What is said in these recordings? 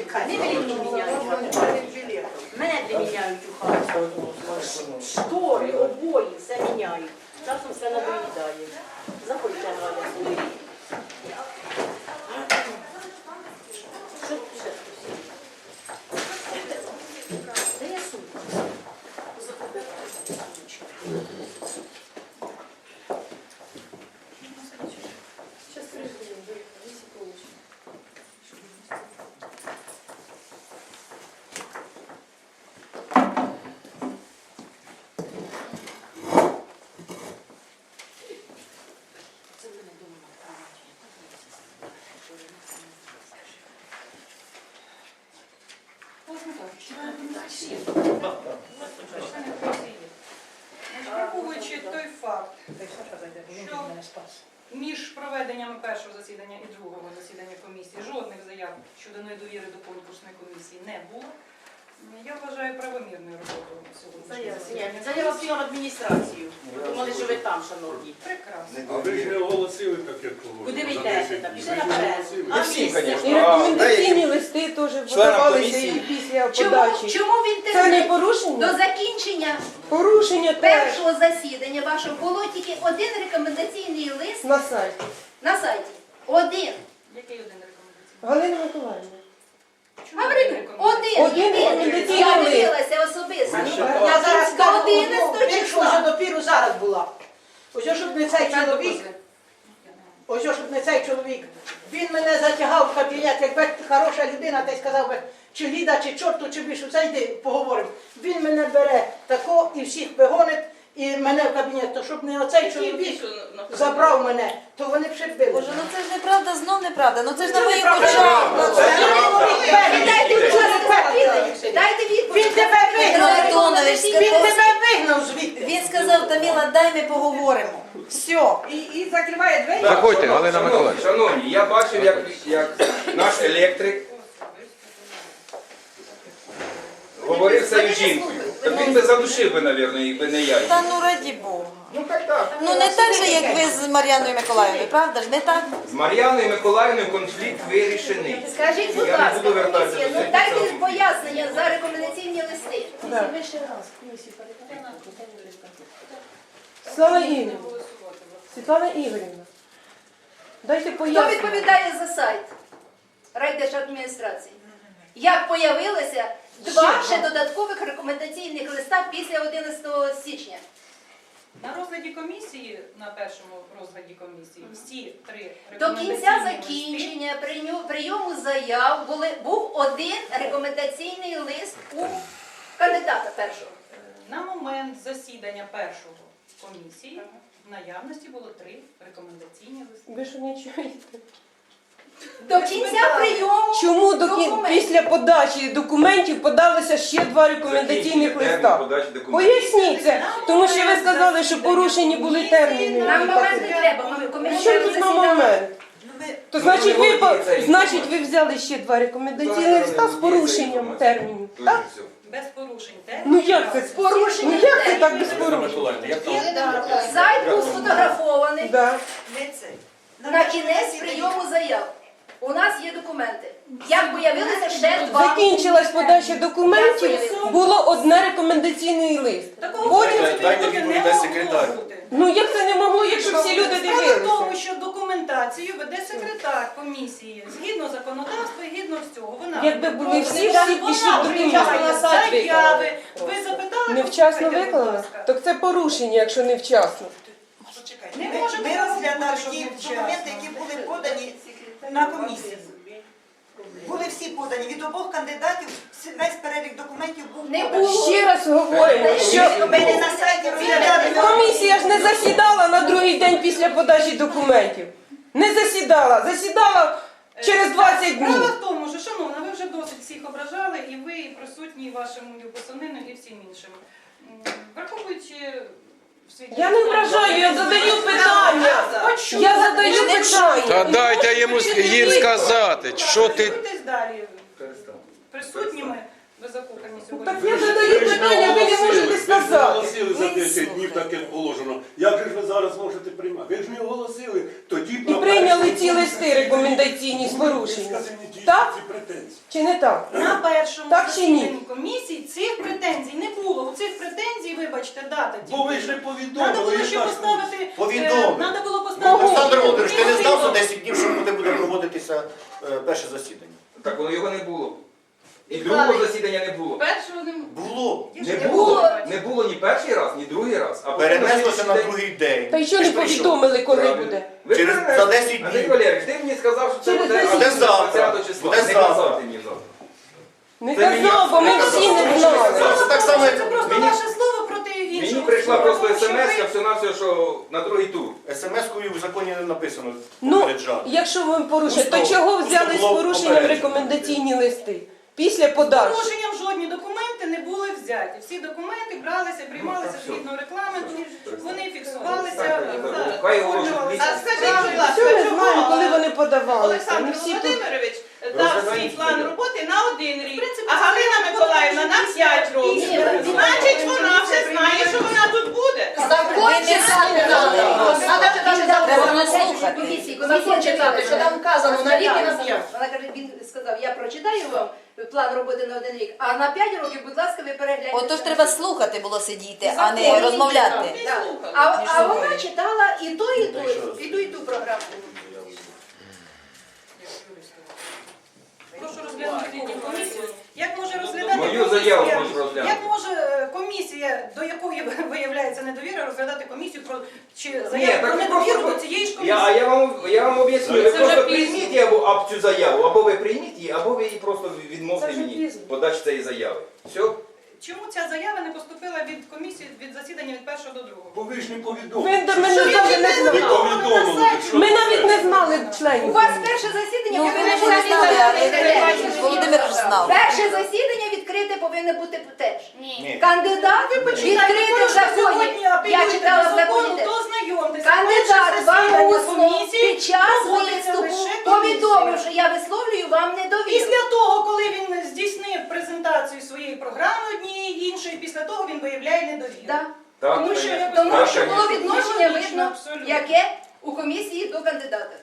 Чекай, не міняють. Меблі міняють у хаті. Штори, обої, все міняють. Часом все надоїдає. Заходьте, Галя, сюди. Де я сумка? Сейчас прижмем, если получится. Це в мене дома на кроваті. Можна так, Враховуючи той факт, між проведеннями першого засідання і другого засідання комісії жодних заяв щодо недовіри до конкурсної комісії не було. Я вважаю правомірною роботу сьогоднішнього Заява, заява в адміністрацію. Ви Думали, що ви там, шановні. Прекрасно. А ви ж не оголосили так, як положено. Куди ви йдете 10 там? Пішли Ви ж не наперед. А всі, місце? звісно. І рекомендаційні листи теж подавалися і після Чому, подачі. чому в Це не до порушення? закінчення Порушення теж першого засідання вашого було тільки один рекомендаційний лист на сайті. на сайті? Один. Який один рекомендаційний? Галина Миколаївна. Говорю, один. Один єдиний. Я дивилася особисто. Я зараз До кажу, 11 ну, якщо числа. вже допіру зараз була. Ось щоб не цей чоловік, ось щоб не цей чоловік. Він мене затягав в кабінет, якби хороша людина, та й сказав би, чи Ліда, чи чорту, чи більше, це йди, поговоримо. Він мене бере тако і всіх вигонить, і мене в кабінет, то щоб не оцей чоловік забрав мене, то вони б ще били. Боже, ну це ж неправда, знов неправда. Ну це ж на моїх неправда. очах. Ви Дайте, будь ласка, відповідь. Дайте Він відповідь. тебе вигнав. Петро Антонович Він сказав, тебе вигнав звідти. він сказав, Таміла, дай ми поговоримо. Все. І, і закриває двері. Заходьте, Галина Миколаївна. Шановні, я бачив, як, як наш електрик говорив своєю жінкою. Так він би задушив би, мабуть, якби не я. Та ну раді Бога. Ну так так. Ну не так же, як ви з Мар'яною Миколаївною, правда ж? Не так? З Мар'яною Миколаївною конфлікт вирішений. Скажіть, будь Я не ласка, буду вертатися комісія, ну дайте пояснення за рекомендаційні листи. Ще раз комісію перекладайте. Слава Ігорівна. Світлана Ігорівна. Дайте Хто пояснення. відповідає за сайт райдержадміністрації? Як появилося два ще додаткових рекомендаційних листа після 11 січня? На розгляді комісії, на першому розгляді комісії, всі три До рекомендаційні кінця листи закінчення прийню- прийому заяв були, був один рекомендаційний лист у кандидата першого. На момент засідання першого комісії в наявності було три рекомендаційні листи. Ви що не чуєте? До кінця прийому Чому до кін... документів. після подачі документів подалися ще два рекомендаційних листа? Поясніться. Поясніть це, тому що ви сказали, що порушені були терміни. Нам момент не треба, ми Що тут на момент? То значить ви, по- значить ви взяли ще два рекомендаційні листа з порушенням термінів. Так? Без порушень Ну як це? З порушенням Ну як це так без порушень? Сайт був сфотографований Да. на кінець прийому заяв. У нас є документи. Як появилися ще два. Закінчилась подача документів, було одне рекомендаційний лист. Такого Потім, не могло бути. Ну як це не могло, якщо всі люди Справа в тому, дивилися? що документацію веде секретар комісії згідно законодавства і згідно всього. Вона Якби були всі, всі пішли до приймає кінця. заяви. Ви запитали? Невчасно послухайте, будь виконано? ласка. Так це порушення, якщо невчасно. Не Ми, може ми бути, розглядали ті документи, які були подані на комісії. Були всі подані. Від обох кандидатів весь перелік документів був Не поданий. було. Ще раз говоримо, що Ми не на сайті розглядали. комісія ж не засідала на другий день після подачі документів. Не засідала, засідала через 20 Справа днів. в тому, що, шановна, ви вже досить всіх ображали, і ви, і присутні, і вашому Юпосонину, і всім іншим. М, Враховуючи Я не вражаю, я задаю питання. Я задаю не питання. Та дайте йому їм сказати, що ти. Далі присутніми, закохані сьогодні. Так я задаю питання, ви не можете Ви ж не сказати. оголосили за 10 днів, так як положено. Як же ж ви зараз можете приймати? Ви ж не оголосили, тоді б І на прийняли були ці листи рекомендаційні з порушенням. Так чи не так? На першому Так чи ні? засіданні комісії цих претензій не було. У цих претензій, вибачте, дата Бо ви ж не Треба повідомили. було ще ж так поставити. Повідомили. Треба було поставити. Олександр Володимирович, ти не знав за 10 днів, що коли буде проводитися е, перше засідання? Так воно його не було. І другого засідання не було. Першого не Було. Не було. Не було ні перший раз, ні другий раз. А потім Перенеслося на слідчий день- другий день. Та й що Ти не ж прийшов. повідомили, коли Правильно. буде? Ви Через- перенесли. за 10 Андрій днів. Валерійович, ти мені сказав, що це Через буде 10 Буде завтра. 20 числа. Буде Не завтра. казав ти мені завтра. Не Це мені- казав, бо ми всі не знали. Це так само, Це просто Мені- ваше слово проти іншого. Мені прийшла просто що смс, ви- все на все, що на другий тур. смс-кою в законі не написано Ну, попереджати. якщо ви порушуєте, то чого взяли з було порушенням попереджено. рекомендаційні листи? Після подачі. Порушенням жодні документи не були взяті. Всі документи бралися, приймалися Ну, все. згідно регламенту, вони фіксувалися. Хай оформлювалися. А скажіть, будь ласка, Все ми чому, знаємо, коли вони подавалися. Ми Олександр всі тут Володимирович дав свій план роботи на один рік, а Галина Миколаївна на дуже 5 років. Значить, вона вже знає, що вона тут буде. Закон читати треба. Треба читати закон. Закон що там вказано на рік і на п'ять. Вона каже, він сказав, я прочитаю вам план роботи на один рік, а на 5 років, будь ласка, ви перегляньте. Отож треба слухати було сидіти, а не розмовляти. А, а вона читала і ту, і ту, Та і ту, і ту програму. Прошу розглянути комісію. Як може розглядати Мою комісія- заяву можеш розглянути. Як може е, комісія, до якої виявляється недовіра, розглядати комісію про чи заяву про так ви недовіру просто- до цієї ж Я, а комісії? я вам, я вам об'ясню, ви Це вже просто пізно. прийміть або або цю заяву, або ви прийміть її, або ви її просто Це вже мені пізно. подачі цієї заяви. Все? Чому ця заява не поступила від комісії від засідання від першого до другого? Бо ви ж не Ви повідомили. до мене навіть не Ви знали. повідомили, що Ми навіть не знали У членів. вас перше засідання Ну, ви повинно ж не знали, але Володимир ж знав. Перше засідання відкрите повинно бути теж. Ні. Кандидат відкрите в законі. Сьогодні Я апелюєте читала до в закону, законі. то знайомтеся. Кандидат вам усно під час виступу повідомив, що я висловлюю вам недовіру. Після того, коли він здійснив презентацію своєї програми однієї іншої, після того він виявляє недовіру. Да. Так, Тому що. Тому Так, що було відношення видно, абсолютно. яке у комісії до кандидата.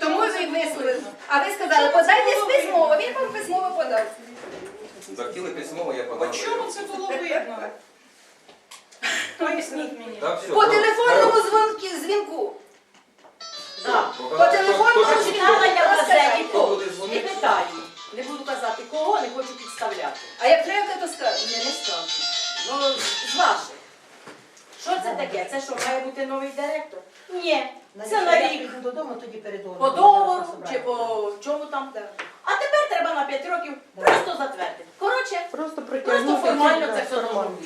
Тому ви висловили. А ви сказали, подайте письмово. Він вам письмово подав. Захотіли письмово, я По подав. чому це було видно? Поясніть мені. Так, все. По добре. телефонному дзвонку, дзвінку. Так. По телефону хто- хто- Прочитала я в газеті Хто буде Не дзвонити? питаю. Не буду казати кого, не хочу підставляти. А як треба, то скажу. Ні, не скажу. Ну, з ваших. Що це таке? Це що, має бути новий директор? Ні. Це на рік. додому, тоді передумаю. По договору чи по чому там. А тепер треба на 5 років просто затвердити. Коротше, Просто просто формально це все формально.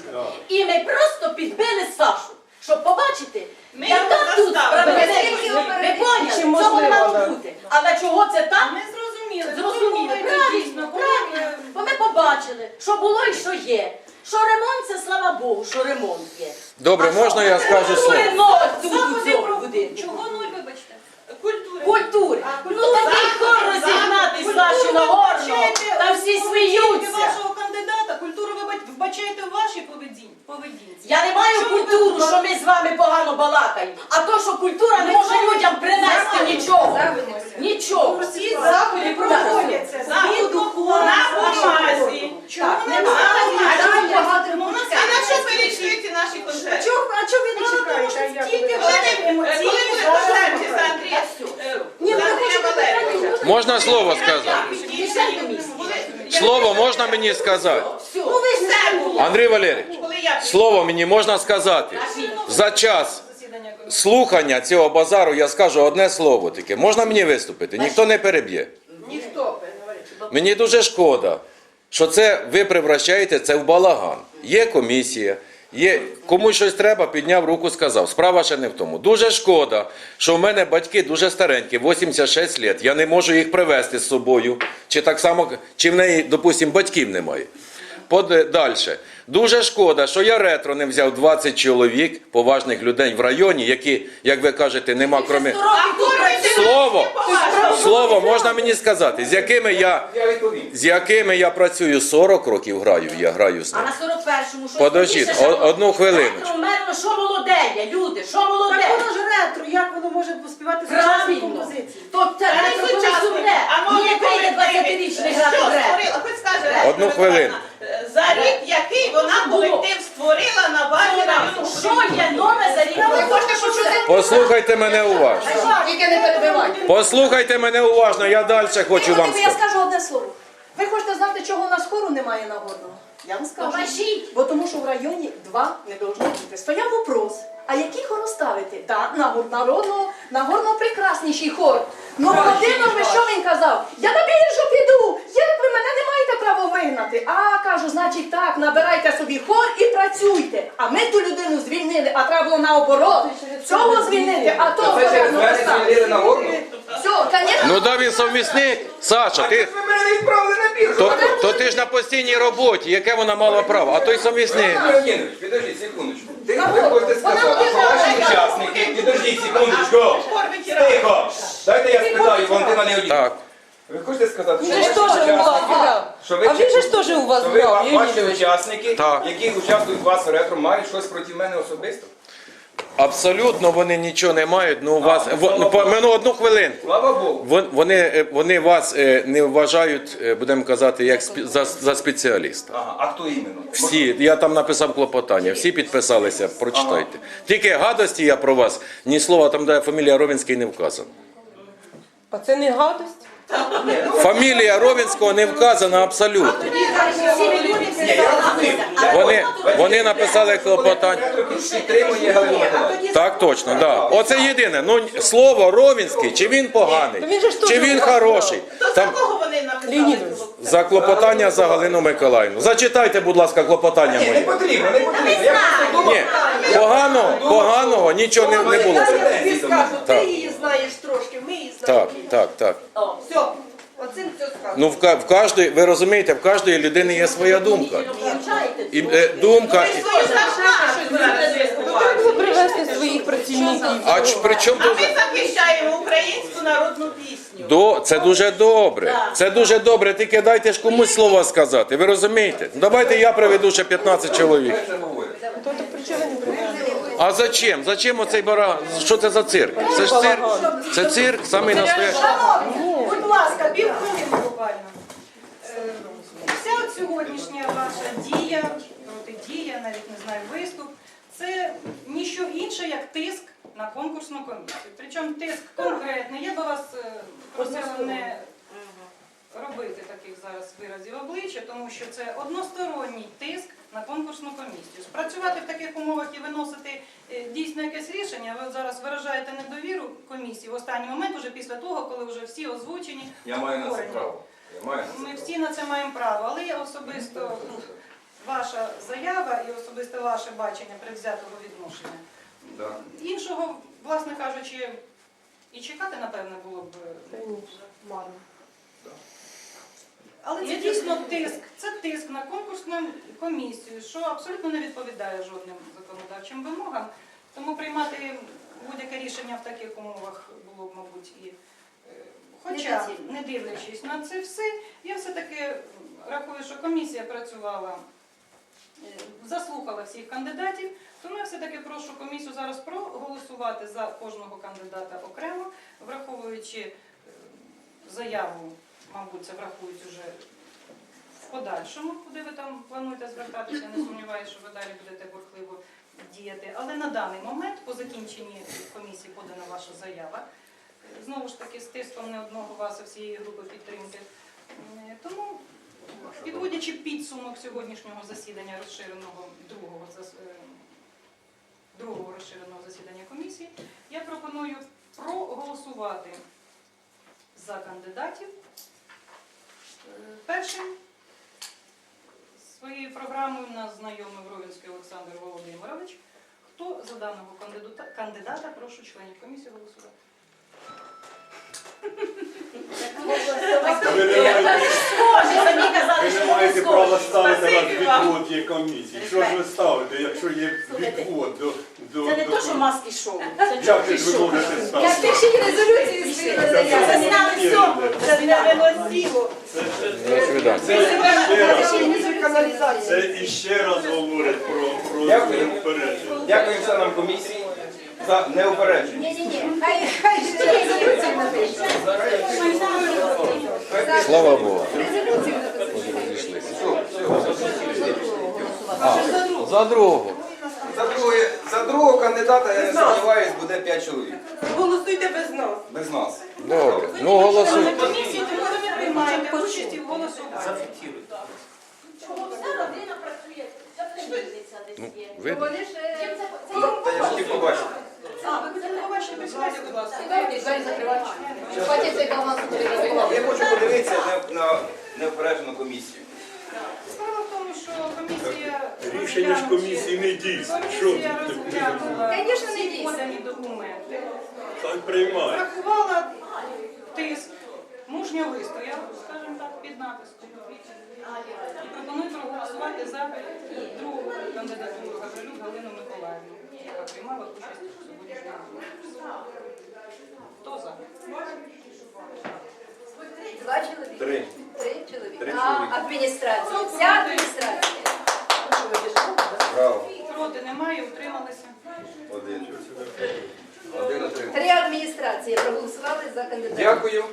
І ми просто підбили Сашу, щоб побачити, Ми яка тут справедливість. Ми поняли, Чи цього мало бути. Але чого це так? Ми зрозуміли. Зрозуміли, Зрозуміли, правильно, правильно. Бо ми побачили, що було і що є. Що ремонт це слава Богу, що ремонт є. Добре, А можна я скажу Культури слово? ноль тут у цьому будинку. чого нуль, вибачте? Культури. Культури. Ну культура. такий хор Заходи, розігнати заходи. Сашу Культуру Нагорного, вбачаєте там у всі сміються. вашого кандидата. Культуру ви бач- вбачаєте в вашій поведінці. поведінці. Я не маю Що культуру, що ми з вами погано балакаємо. А то, що культура не може людям принести нічого. Нічого. Всі заходи проводяться згідно На бумазі. Чому Так, не А чому багато Ну, у А вирішуєте наші А концерти? чого а чого ви не чекаєте? Тільки ви- емоційні коли буде зараз концерт за Андрія? е, за Андрія Валерійовича? Можна слово сказати? Слово можна мені сказати? Ну ви ж Все було. Андрій Валерійович, Коли я слово мені можна сказати? За час слухання цього базару я скажу одне слово таке. Можна мені виступити? Ніхто не переб'є. Ніхто. Мені дуже шкода, що це ви превращаєте це в балаган. Є комісія, є комусь щось треба, підняв руку, сказав. Справа ще не в тому. Дуже шкода, що в мене батьки дуже старенькі, 86 років. Я не можу їх привезти з собою. Чи так само, чи в неї, допустимо, батьків немає. Далі. Дуже шкода, що я ретро не взяв 20 чоловік, поважних людей в районі, які, як ви кажете, нема кроме. Слово, слово, можна мені сказати, з якими я, з якими я працюю 40 років граю, я граю з А на 41-му що? Подождіть, одну хвилину. Ретро вмерло, що молодеє, люди, що молоде? Так воно ж ретро, як воно може поспівати сучасні Правильно. композиції? То це ретро коли сучасне. сумне. А може, Ні, прийде 20-річний Що грати ретро. Одну хвилину. За рік, який вона колектив створила на базі району. Що є нове за рік? Ви хочете почути? Послухайте мене уважно. Тільки не перебивайте. Послухайте мене уважно, я далі хочу вам Я сказати. скажу одне слово. Ви хочете знати, чого у нас хору немає нагорного? Я вам скажу. Покажіть. Бо тому що в районі два не должно бути. Стояв вопрос. А який хор ставити? Так, нагор народного, нагорно прекрасніший хор. Ну, Володимир, ви що він казав? Я на біржу піду. Як ви мене не маєте права вигнати? А кажу, значить так, набирайте собі хор і працюйте. А ми ту людину звільнили, а треба було наоборот. Цього звільнити, а того Це через ну, мене звільнили на горну? Все, звісно. Ну да він совмісник. Саша, ти. ти ви мене не відправили на біржу. То, то ти ж на постійній роботі, яке вона мала право, а той. Леонідович, підождіть секундочку. Ти, ви хочете сказати, що ваші учасники, підождіть секундочку. Тихо. Дайте я спитаю, Валентина Леонідовна. Так. Ви хочете сказати, Він що же ж ваші теж у вас учасники, грав. що ви А він же ж теж у вас що ви, грав, ваші Леонідович. учасники, Так. які участвують у вас в ретро, мають щось проти мене особисто? Абсолютно вони нічого не мають. Ну у вас А, в- по- Богу. ну, одну хвилинку. Слава Богу. Вон- Вони, е, вони вас е, не вважають, е, будемо казати, як спі- за, за спеціаліста. Ага, а хто іменно? Всі, я там написав клопотання, всі підписалися, прочитайте. Тільки гадості я про вас, ні слова там, де фамілія Ровінський не вказана. А це не гадость? Фамілія Ровінського не вказана абсолютно. Вони, вони написали клопотання. Так точно, да. Оце єдине. Ну слово Ровінський, чи він поганий, чи він хороший. За Там за клопотання за Галину Миколаївну. Зачитайте, будь ласка, клопотання Ні, не моє. потрібно, не потрібно. Ні, поганого, поганого нічого не, не було. Так. її знаєш трошки, Так, так, так. Все, оцим все сказано. Ну в, ка- в кожної, ви розумієте, в кожної людини є своя думка. І, е, думка. і- Свою зарплату зараз Треба привезти своїх працівників. А ч- при чому А тут? ми захищаємо українську народну пісню. До, це дуже добре. Це дуже добре, тільки дайте ж комусь слова сказати. Ви розумієте? Ну, Давайте я приведу ще 15 чоловік. То, то при чому? А зачем? Зачем оцей баран? Що це за цирк? Це ж цирк. Це цирк, самий настоящий. Будь ласка, пів Хвилину буквально. Е, Вся от сьогоднішня ваша дія, протидія, навіть не знаю, виступ, це ніщо інше, як тиск на конкурсну комісію. Причому тиск конкретний. Я би вас е, просила не робити таких зараз виразів обличчя, тому що це односторонній тиск на конкурсну комісію. Спрацювати в таких умовах і виносити е, дійсно якесь рішення, ви зараз виражаєте недовіру комісії в останній момент, уже після того, коли вже всі озвучені. Я маю на це право. Я маю на це Ми всі на це маємо право, але я особисто ну, ваша заява і особисто ваше бачення предвзятого відношення. Да. Іншого, власне кажучи, і чекати, напевне, було б. Ні, марно. Але це дійсно тиск. Це тиск на конкурсну комісію, що абсолютно не відповідає жодним законодавчим вимогам. Тому приймати будь-яке рішення в таких умовах було б, мабуть, і. е, Хоча, не дивлячись на це все, я все-таки рахую, що комісія працювала, е, заслухала всіх кандидатів, тому я все-таки прошу комісію зараз проголосувати за кожного кандидата окремо, враховуючи е, заяву, мабуть, це врахують уже в подальшому, куди ви там плануєте звертатися. Не сумніваюся, що ви далі будете бурхливо діяти. Але на даний момент, по закінченні комісії, подана ваша заява. Знову ж таки, з тиском не одного вас, а всієї групи підтримки. Тому, підводячи підсумок сьогоднішнього засідання розширеного другого е, другого розширеного засідання комісії, я пропоную проголосувати за кандидатів. Е, Першим своєю програмою нас знайомив Ровінський Олександр Володимирович. Хто за даного кандидата, кандидата прошу членів комісії голосувати? Ви не маєте- Ви що не маєте права ставити на Спасибі вам. відвод є комісії. Що ж ви ставите, якщо є відвод до... до Це не до то, що маски шоу. Це Як чорти ж ви шоу. можете Як ставити? ти ще й. Це зняли. Це невиносимо. До свидання. Це іще раз говорить про, про Дякую. упередження. Дякую членам комісії за неупередження. Слава Богу. За другого. За, друге, за другого кандидата, я не сумніваюсь, буде 5 чоловік. Голосуйте без нас. Без нас. Добре. Ну голосуйте. Комісії, тому ви не приймаєте участі в голосуванні. Вся родина працює. Це племінниця десь є. Видно? Вони ж... е, Та я хотів побачити. Я хочу подивитися на, на неупереджену комісію. Справа в тому, що комісія... Рішення ж комісії не дійсне. Що Комісія розглянула Конечно, не всі дійсне. подані документи. Хай приймає. Врахувала тиск, мужньо вистояв, скажімо так, під натиском. І пропоную проголосувати за другу кандидатуру Гаврилюк Галину Миколаївну, яка приймала участь у сьогоднішньому. Хто за? Два чоловіки. Три. Три чоловіки. Три А адміністрація. Вся адміністрація. Браво. Проти немає, утрималися. Один. Один отримав. Три адміністрації проголосували за кандидата. Дякую.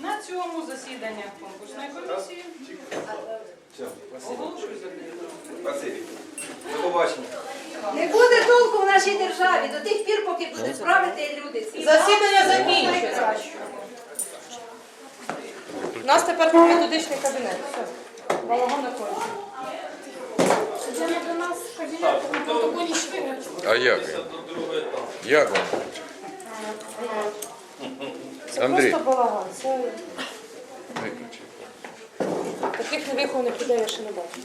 На цьому засідання конкурсної комісії Все, спасибо. оголошую закритим. Спасибі. До побачення. Не буде толку в нашій державі до тих пір, поки будуть правити люди. ці. Засідання закінчено. У нас тепер методичний кабінет. Все. Балагон на конці. А як? Як вам? Андрій. Просто балаган. Це Виключи. таких невихованих людей я ще не бачу.